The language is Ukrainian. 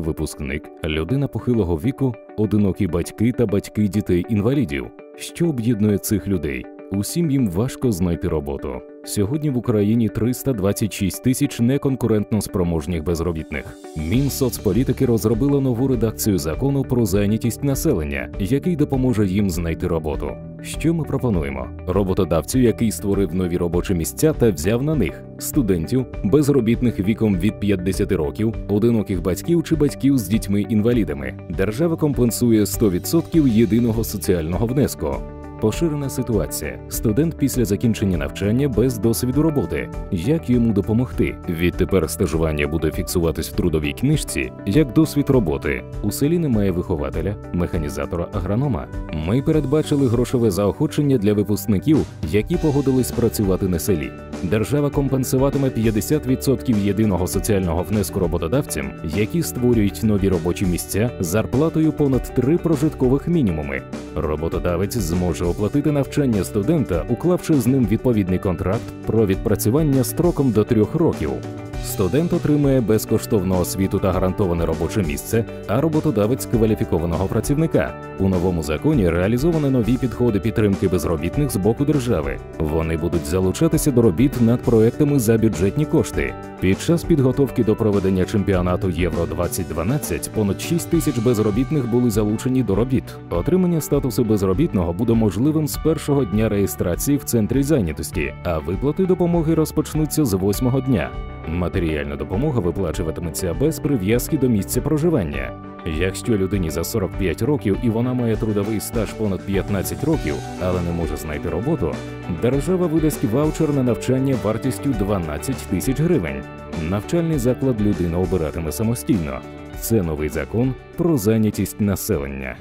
випускник, людина похилого віку, одинокі батьки та батьки дітей-інвалідів. Що об'єднує цих людей? Усім їм важко знайти роботу. Сьогодні в Україні 326 тисяч неконкурентно спроможних безробітних. Мінсоцполітики розробило нову редакцію закону про зайнятість населення, який допоможе їм знайти роботу. Що ми пропонуємо? Роботодавцю, який створив нові робочі місця та взяв на них студентів, безробітних віком від 50 років, одиноких батьків чи батьків з дітьми-інвалідами. Держава компенсує 100% єдиного соціального внеску. Поширена ситуація. Студент після закінчення навчання без досвіду роботи. Як йому допомогти? Відтепер стажування буде фіксуватись в трудовій книжці як досвід роботи. У селі немає вихователя, механізатора, агронома. Ми передбачили грошове заохочення для випускників, які погодились працювати на селі. Держава компенсуватиме 50% єдиного соціального внеску роботодавцям, які створюють нові робочі місця зарплатою понад три прожиткових мінімуми. Роботодавець зможе оплатити навчання студента, уклавши з ним відповідний контракт про відпрацювання строком до трьох років. Студент отримує безкоштовну освіту та гарантоване робоче місце, а роботодавець кваліфікованого працівника. У новому законі реалізовані нові підходи підтримки безробітних з боку держави. Вони будуть залучатися до робіт над проектами за бюджетні кошти. Під час підготовки до проведення чемпіонату Євро 2012 понад 6 тисяч безробітних були залучені до робіт. Отримання статусу безробітного буде можливим з першого дня реєстрації в центрі зайнятості, а виплати допомоги розпочнуться з восьмого дня. Матеріальна допомога виплачуватиметься без прив'язки до місця проживання. Якщо людині за 45 років і вона має трудовий стаж понад 15 років, але не може знайти роботу, держава видасть ваучер на навчання вартістю 12 тисяч гривень. Навчальний заклад людина обиратиме самостійно. Це новий закон про зайнятість населення.